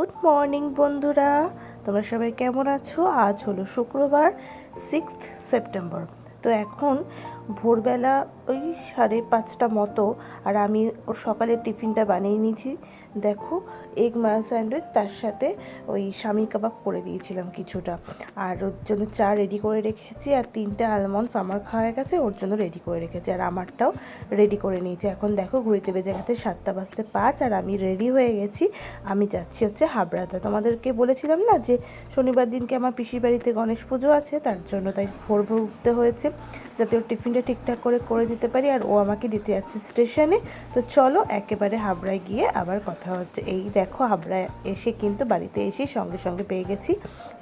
Good morning বন্ধুরা। তোমরা সবাই কেমন আছো? আজ হলো শুক্রবার সিক্সথ সেপ্টেম্বর তো এখন ভোরবেলা ওই সাড়ে পাঁচটা মতো আর আমি ওর সকালে টিফিনটা বানিয়ে নিয়েছি। দেখো এগ মায়া স্যান্ডউইচ তার সাথে ওই স্বামী কাবাব করে দিয়েছিলাম কিছুটা। আর ওর জন্য চা রেডি করে রেখেছি আর তিনটে আলমন্ডস আমার খাওয়া গেছে, ওর জন্য রেডি করে রেখেছি। আর আমারটাও রেডি করে নিয়েছি। এখন দেখো ঘুরিতে বেজে গেছে সাতটা বাজতে পাঁচ আর আমি রেডি হয়ে গেছি। আমি যাচ্ছি হচ্ছে হাবড়াতে। তোমাদেরকে বলেছিলাম না যে শনিবার দিনকে আমার পিসির বাড়িতে গণেশ পুজো আছে, তার জন্য তাই ভোর ভোর উঠতে হয়েছে। যাতে ওর টিফিনটা ঠিকঠাক করে করে দিতে পারি আর ও আমাকে দিতে যাচ্ছে স্টেশনে। তো চলো একেবারে হাবড়ায় গিয়ে আবার কথা হচ্ছে। এই দেখো হাবড়ায় এসে কিন্তু বাড়িতে এসে সঙ্গে সঙ্গে পেয়ে গেছি।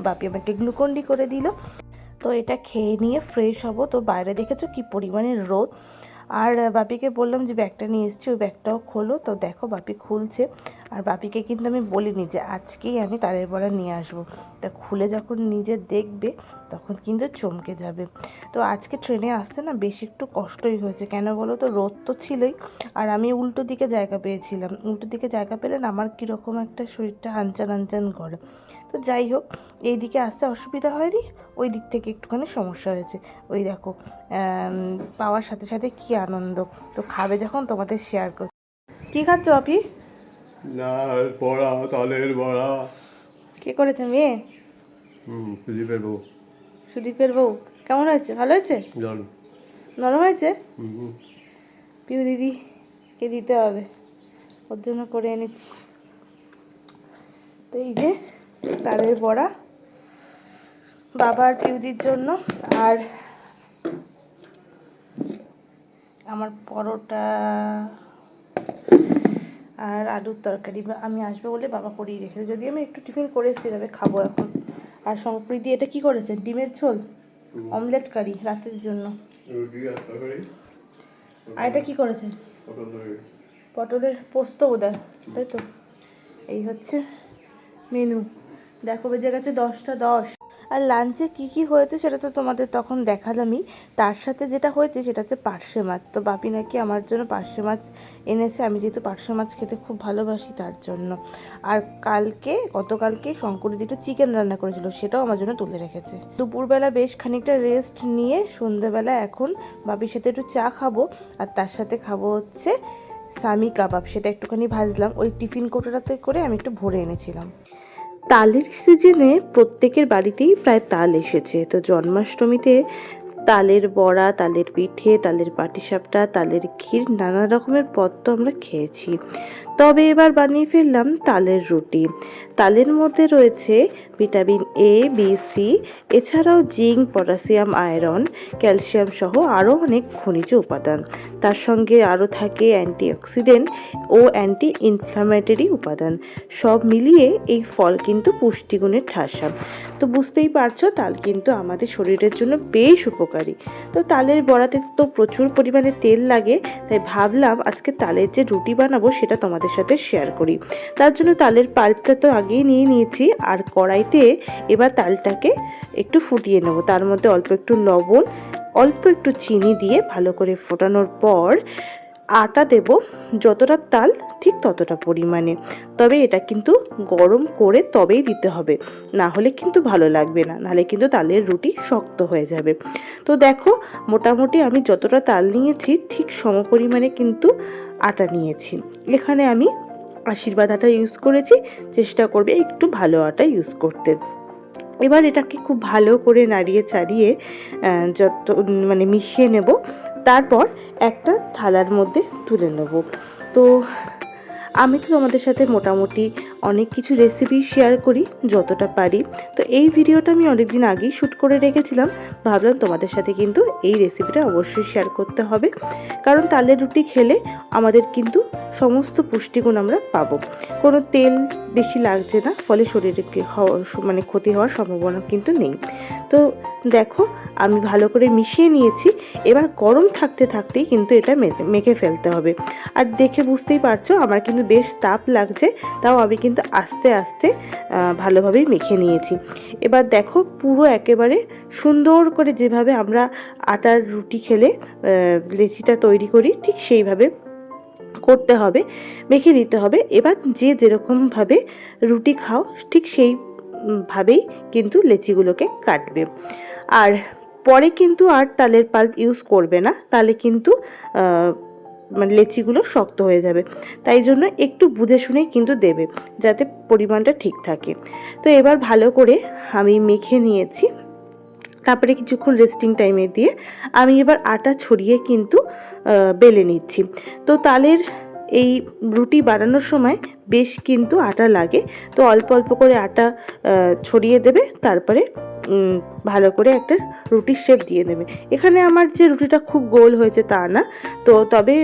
বাপি আমাকে গ্লুকন্ডি করে দিল। তো এটা খেয়ে নিয়ে ফ্রেশ হব। তো বাইরে দেখেছ কি পরিমাণে রোদ। আর বাপিকে বললাম যে ব্যাগটা নিয়ে এসেছি, ওই ব্যাগটাও খোলো। তো দেখো বাপি খুলছে। আর বাপিকে কিন্তু আমি বলিনি যে আজকেই আমি তারের বড়া নিয়ে আসব। তা খুলে যখন নিজে দেখবে, তখন কিন্তু চমকে যাবে। তো আজকে ট্রেনে আসতে না বেশি একটু কষ্টই হয়েছে। কেন বলো তো, রোদ তো ছিলই। আর আমি উল্টো দিকে জায়গা পেয়েছিলাম। উল্টো দিকে জায়গা পেলে না আমার কীরকম একটা শরীরটা আনচান আনচান করে। তো যাই হোক এই দিকে আসতে অসুবিধা হয়নি, ওই দিক থেকে একটুখানি সমস্যা হয়েছে। ওই দেখো পাওয়ার সাথে সাথে কি আনন্দ। তো খাবে যখন, তোমাদের শেয়ার কর কী খাচ্ছ আপি বড়া তালের বড়া। কে করেছে মেয়ে? হুম সুদীপের বউ। সুদীপের বউ। কেমন হয়েছে? ভালো হয়েছে? জল নরম হয়েছে? পিউ দিদিকে দিতে হবে? ওর জন্য করে এনেছি। তো এই যে তালের বড়া। বাবার পিউদির জন্য। আর আমার পরোটা আর আলুর তরকারি বা আমি আসব বলে বাবা করিয়ে রেখেছে। যদি আমি একটু টিফিন করে এসেছি তবে খাব এখন। আর সম্প্রীতি এটা কি করেছে? ডিমের ঝোল? অমলেট কারি রাতের জন্য। আর এটা কি করেছে? পটলের পোস্ত বোধহয় তাই তো? এই হচ্ছে মেনু। দেখো বেজে গেছে দশটা দশ। আর লাঞ্চে কি কি হয়েছে সেটা তো তোমাদের তখন দেখালামই। তার সাথে যেটা হয়েছে সেটা হচ্ছে পার্শে মাছ। তো বাপি নাকি আমার জন্য পার্শে মাছ এনেছে। আমি যেহেতু পার্শে মাছ খেতে খুব ভালোবাসি তার জন্য। আর কালকে, গতকালকে শঙ্করদি একটু চিকেন রান্না করেছিল, সেটাও আমার জন্য তুলে রেখেছে। দুপুরবেলা বেশ খানিকটা রেস্ট নিয়ে সন্ধ্যেবেলা এখন বাপির সাথে একটু চা খাব। আর তার সাথে খাব হচ্ছে সামি কাবাব, সেটা একটুখানি ভাজলাম। ওই টিফিন কোটোটাতে করে আমি একটু ভরে এনেছিলাম। তালের সিজনে প্রত্যেকের বাড়িতেই প্রায় তাল এসেছে। তো জন্মাষ্টমীতে তালের বড়া, তালের পিঠে, তালের পাটিসাপটা, তালের ক্ষীর, নানা রকমের পদ তো আমরা খেয়েছি। তবে এবার বানিয়ে ফেললাম তালের রুটি। তালের মধ্যে রয়েছে ভিটামিন এ বি সি এছাড়াও জিঙ্ক, পটাশিয়াম, আয়রন, ক্যালসিয়াম সহ আরও অনেক খনিজ উপাদান। তার সঙ্গে আরও থাকে অ্যান্টিঅক্সিডেন্ট ও অ্যান্টি ইনফ্লামেটরি উপাদান। সব মিলিয়ে এই ফল কিন্তু পুষ্টিগুণের ঠাসা। তো বুঝতেই পারছ, তাল কিন্তু আমাদের শরীরের জন্য বেশ উপকারী। তো তালের বড়াতে তো প্রচুর পরিমাণে তেল লাগে, তাই ভাবলাম আজকে তালের যে রুটি বানাবো সেটা তোমাদের সাথে শেয়ার করি। তার জন্য তালের পাল্পটা তো আগেই নিয়ে নিয়েছি, আর কড়াইতে এবার তালটাকে একটু ফুটিয়ে নেব। তার মধ্যে অল্প একটু লবণ, অল্প একটু চিনি দিয়ে ভালো করে ফোটানোর পর আটা দেব, যতটা তাল ঠিক ততটা পরিমাণে। তবে এটা কিন্তু গরম করে তবেই দিতে হবে। না হলে কিন্তু ভালো লাগবে না, নাহলে কিন্তু তালের রুটি শক্ত হয়ে যাবে। তো দেখো, মোটামুটি আমি যতটা তাল নিয়েছি, ঠিক সমপরিমাণে কিন্তু আটা নিয়েছি। এখানে আমি আশীর্বাদ আটা ইউজ করেছি, চেষ্টা করবে একটু ভালো আটা ইউজ করতে। এবার এটাকে খুব ভালো করে নাড়িয়ে চাড়িয়ে যত মানে মিশিয়ে নেব। তারপর একটা থালার মধ্যে তুলে নেব। তো আমি তো তোমাদের সাথে মোটামুটি অনেক কিছু রেসিপি শেয়ার করি যতটা পারি। তো এই ভিডিওটা আমি অনেকদিন আগেই শ্যুট করে রেখেছিলাম। ভাবলাম তোমাদের সাথে কিন্তু এই রেসিপিটা অবশ্যই শেয়ার করতে হবে। কারণ তালের রুটি খেলে আমাদের কিন্তু সমস্ত পুষ্টিগুণ আমরা পাবো। কোনো তেল বেশি লাগছে না, ফলে শরীরে মানে ক্ষতি হওয়ার সম্ভাবনা কিন্তু নেই। তো দেখো, আমি ভালো করে মিশিয়ে নিয়েছি। এবার গরম থাকতে থাকতেই কিন্তু এটা মেখে ফেলতে হবে। আর দেখে বুঝতেই পারছ, আমার কিন্তু বেশ তাপ লাগছে। তাও আমি কিন্তু আস্তে আস্তে ভালোভাবেই মেখে নিয়েছি। এবার দেখো পুরো একেবারে সুন্দর করে যেভাবে আমরা আটার রুটি খেলে লেচিটা তৈরি করি, ঠিক সেইভাবে করতে হবে, মেখে নিতে হবে। এবার যে যেরকমভাবে রুটি খাও, ঠিক সেই ভাবেই কিন্তু লেচিগুলোকে কাটবে। আর পরে কিন্তু আর তালের পাল্প ইউজ করবে না। তাহলে কিন্তু মানে লেচিগুলো শক্ত হয়ে যাবে। তাই জন্য একটু বুঝে শুনেই কিন্তু দেবে, যাতে পরিমাণটা ঠিক থাকে। তো এবার ভালো করে আমি মেখে নিয়েছি। তারপরে কিছুক্ষণ রেস্টিং টাইমে দিয়ে আমি এবার আটা ছড়িয়ে কিন্তু বেলে নিচ্ছি। তো তালের এই রুটি বানানোর সময় বেশ কিন্তু আটা লাগে। তো অল্প অল্প করে আটা ছড়িয়ে দেবে, তারপরে ভালো করে একটা রুটির শেপ দিয়ে দেবে। এখানে আমার যে রুটিটা খুব গোল হয়েছে তা না। তো তবে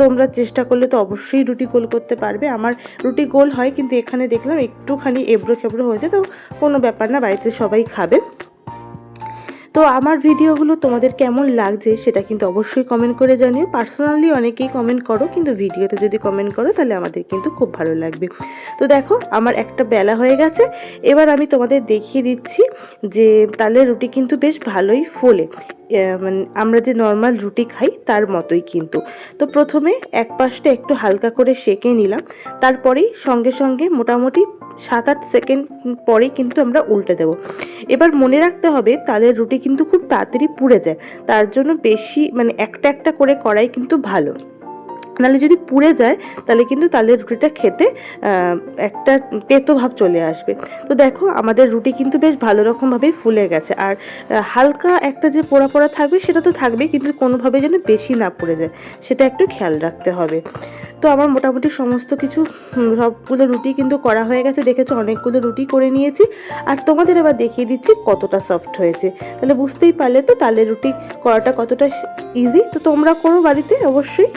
তোমরা চেষ্টা করলে তো অবশ্যই রুটি গোল করতে পারবে। আমার রুটি গোল হয়, কিন্তু এখানে দেখলাম একটুখানি এবড়ো খেবড়ো হয়েছে, তো কোনো ব্যাপার না, বাড়িতে সবাই খাবে। তো আমার ভিডিওগুলো তোমাদের কেমন লাগছে সেটা কিন্তু অবশ্যই কমেন্ট করে জানিও। পার্সোনালি অনেকেই কমেন্ট করো, কিন্তু ভিডিওতে যদি কমেন্ট করো তাহলে আমাদের কিন্তু খুব ভালো লাগবে। তো দেখো, আমার একটা বেলা হয়ে গেছে। এবার আমি তোমাদের দেখিয়ে দিচ্ছি যে তালের রুটি কিন্তু বেশ ভালোই ফোলে। মানে আমরা যে নর্মাল রুটি খাই তার মতোই কিন্তু। তো প্রথমে এক পাশটা একটু হালকা করে সেঁকে নিলাম। তারপরেই সঙ্গে সঙ্গে মোটামুটি সাত আট সেকেন্ড পরেই কিন্তু আমরা উল্টে দেব। এবার মনে রাখতে হবে, তাদের রুটি কিন্তু খুব তাড়াতাড়ি পুড়ে যায়। তার জন্য বেশি মানে একটা একটা করে করাই কিন্তু ভালো। নাহলে যদি পুড়ে যায়, তাহলে কিন্তু তালের রুটিটা খেতে একটা তেতো ভাব চলে আসবে। তো দেখো, আমাদের রুটি কিন্তু বেশ ভালো রকমভাবেই ফুলে গেছে। আর হালকা একটা যে পোড়া পোড়া থাকবে, সেটা তো থাকবে, কিন্তু কোনোভাবে যেন বেশি না পড়ে যায়, সেটা একটু খেয়াল রাখতে হবে। তো আমার মোটামুটি সমস্ত কিছু সবগুলো রুটি কিন্তু করা হয়ে গেছে। দেখেছ, অনেকগুলো রুটি করে নিয়েছি। আর তোমাদের এবার দেখিয়ে দিচ্ছি কতটা সফট হয়েছে। তাহলে বুঝতেই পারলে তো তালের রুটি করাটা কতটা ইজি তো তোমরা করো বাড়িতে, অবশ্যই।